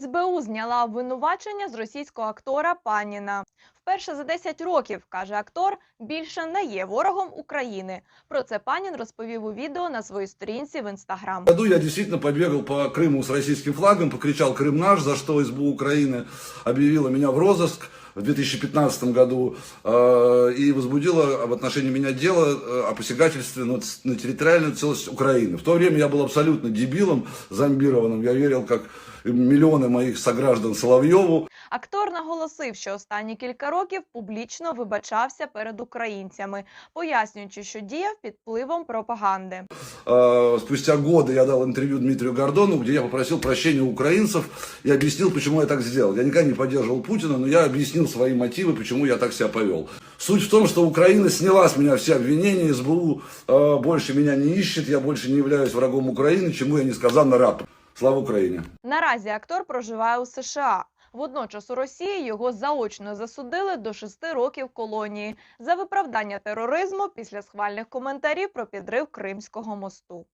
СБУ зняла обвинувачення з російського актора Паніна. Вперше за 10 років, каже актор, більше не є ворогом України. Про це Панін розповів у відео на своїй сторінці в інстаграм. году я действительно побегал по Крыму с российским флагом, покричал «Крым наш», за что СБУ Украины объявила меня в розыск в 2015 году э, и возбудила в отношении меня дело э, о посягательстве на, ц- на территориальную целостность Украины. В то время я был абсолютно дебилом, зомбированным. Я верил, как миллионы моих сограждан Соловьеву. Актор наголосив, що останні кілька років публічно вибачався перед українцями, пояснюючи, що діяв під впливом пропаганди. Э, Спустя годы я дал интервью Дмитрию Гордону, где я попросил прощения у украинцев и объяснил, почему я так сделал. Я никогда не поддерживал Путина, но я объяснил свои мотивы, почему я так себя повел. Суть в том, что Украина сняла с меня все обвинения, СБУ э, больше меня не ищет, я больше не являюсь врагом Украины, чему я несказанно рад. Слава Украине! Наразі актор проживає у США. Водночас у Росії його заочно засудили до шести років колонії за виправдання тероризму після схвальних коментарів про підрив Кримського мосту.